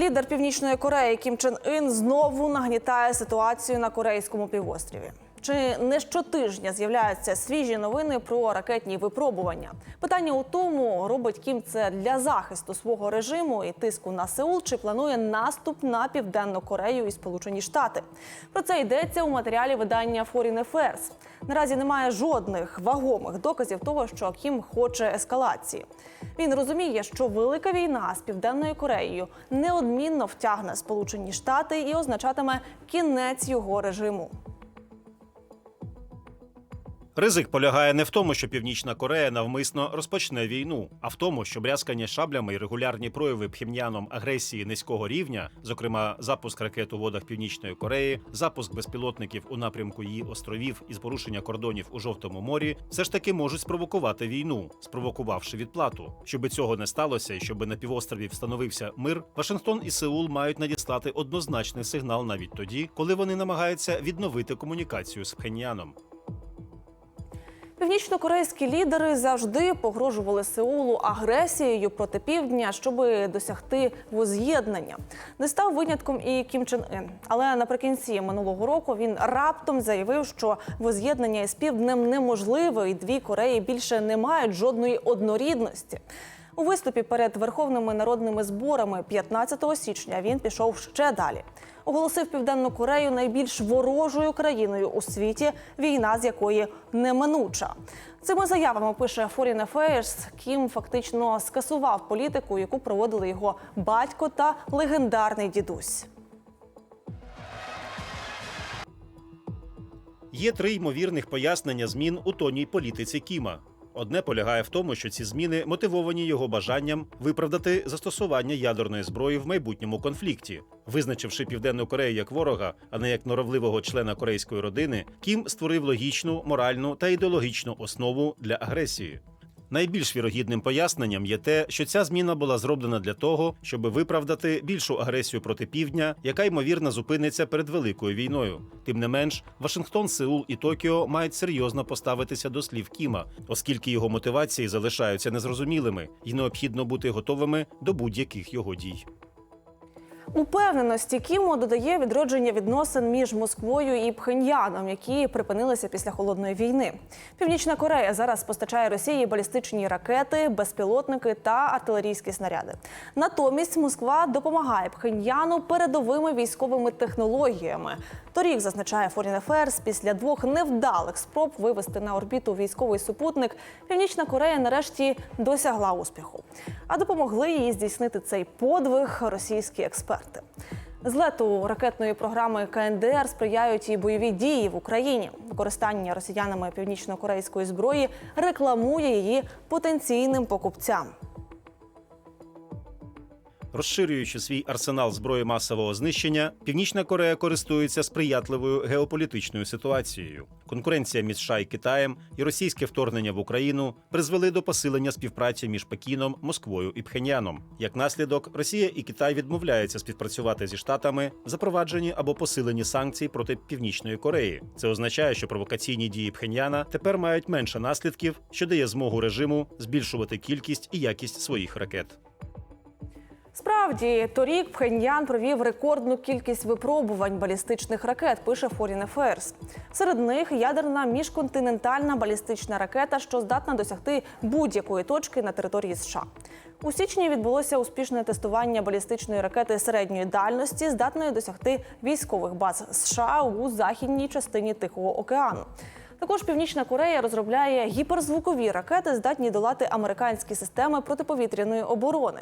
Лідер Північної Кореї Кім Чен Ін знову нагнітає ситуацію на корейському півострові. Чи не щотижня з'являються свіжі новини про ракетні випробування? Питання у тому, робить Кім це для захисту свого режиму і тиску на Сеул, чи планує наступ на південну Корею і Сполучені Штати. Про це йдеться у матеріалі видання Foreign Affairs. Наразі немає жодних вагомих доказів того, що Кім хоче ескалації. Він розуміє, що велика війна з південною Кореєю неодмінно втягне Сполучені Штати і означатиме кінець його режиму. Ризик полягає не в тому, що Північна Корея навмисно розпочне війну, а в тому, що брязкання шаблями і регулярні прояви Пхім'яном агресії низького рівня, зокрема запуск ракет у водах Північної Кореї, запуск безпілотників у напрямку її островів із порушення кордонів у Жовтому морі, все ж таки можуть спровокувати війну, спровокувавши відплату. Щоби цього не сталося, і щоби на півострові встановився мир, Вашингтон і Сеул мають надіслати однозначний сигнал навіть тоді, коли вони намагаються відновити комунікацію з Пхеньяном. Північно-корейські лідери завжди погрожували Сеулу агресією проти півдня, щоб досягти воз'єднання. Не став винятком і Кім Чен Ін. Але наприкінці минулого року він раптом заявив, що воз'єднання із півднем неможливе, і дві Кореї більше не мають жодної однорідності. У виступі перед верховними народними зборами 15 січня він пішов ще далі. Оголосив Південну Корею найбільш ворожою країною у світі, війна з якої неминуча. Цими заявами пише Foreign Affairs, Кім фактично скасував політику, яку проводили його батько та легендарний дідусь. Є три ймовірних пояснення змін у тоній політиці Кіма. Одне полягає в тому, що ці зміни мотивовані його бажанням виправдати застосування ядерної зброї в майбутньому конфлікті. Визначивши Південну Корею як ворога, а не як норовливого члена корейської родини, Кім створив логічну, моральну та ідеологічну основу для агресії. Найбільш вірогідним поясненням є те, що ця зміна була зроблена для того, щоб виправдати більшу агресію проти півдня, яка ймовірно зупиниться перед великою війною. Тим не менш, Вашингтон, Сеул і Токіо мають серйозно поставитися до слів Кіма, оскільки його мотивації залишаються незрозумілими, і необхідно бути готовими до будь-яких його дій. Упевненості Кіму додає відродження відносин між Москвою і Пхеньяном, які припинилися після холодної війни. Північна Корея зараз постачає Росії балістичні ракети, безпілотники та артилерійські снаряди. Натомість Москва допомагає Пхеньяну передовими військовими технологіями. Торік зазначає Foreign Affairs, після двох невдалих спроб вивести на орбіту військовий супутник. Північна Корея нарешті досягла успіху. А допомогли їй здійснити цей подвиг російські експерти. Злету ракетної програми КНДР сприяють і бойові дії в Україні. Використання росіянами північно-корейської зброї рекламує її потенційним покупцям. Розширюючи свій арсенал зброї масового знищення, Північна Корея користується сприятливою геополітичною ситуацією. Конкуренція між США і Китаєм і російське вторгнення в Україну призвели до посилення співпраці між Пекіном, Москвою і Пхеньяном. Як наслідок, Росія і Китай відмовляються співпрацювати зі штатами, запроваджені або посилені санкції проти Північної Кореї. Це означає, що провокаційні дії Пхеньяна тепер мають менше наслідків, що дає змогу режиму збільшувати кількість і якість своїх ракет. Справді, торік Пхеньян провів рекордну кількість випробувань балістичних ракет, пише Foreign Affairs. Серед них ядерна міжконтинентальна балістична ракета, що здатна досягти будь-якої точки на території США. У січні відбулося успішне тестування балістичної ракети середньої дальності, здатної досягти військових баз США у західній частині Тихого океану. Також Північна Корея розробляє гіперзвукові ракети, здатні долати американські системи протиповітряної оборони.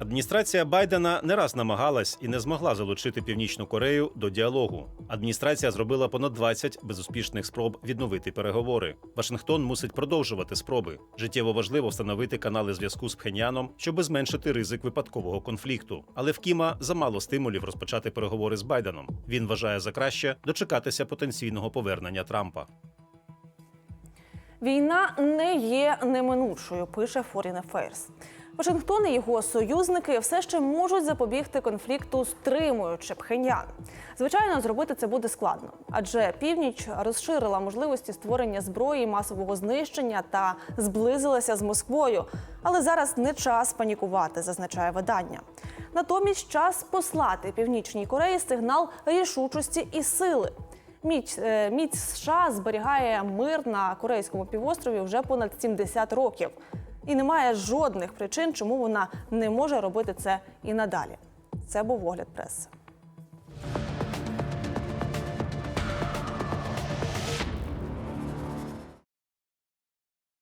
Адміністрація Байдена не раз намагалась і не змогла залучити Північну Корею до діалогу. Адміністрація зробила понад 20 безуспішних спроб відновити переговори. Вашингтон мусить продовжувати спроби. Життєво важливо встановити канали зв'язку з Пхеньяном, щоб зменшити ризик випадкового конфлікту. Але в Кіма замало стимулів розпочати переговори з Байденом. Він вважає за краще дочекатися потенційного повернення Трампа. Війна не є неминучою, пише Foreign Affairs. Вашингтон і його союзники все ще можуть запобігти конфлікту, стримуючи Пхеньян. Звичайно, зробити це буде складно, адже північ розширила можливості створення зброї масового знищення та зблизилася з Москвою. Але зараз не час панікувати, зазначає видання. Натомість час послати північній Кореї сигнал рішучості і сили. Міць, е, міць США зберігає мир на корейському півострові вже понад 70 років. І немає жодних причин, чому вона не може робити це і надалі. Це був огляд преси.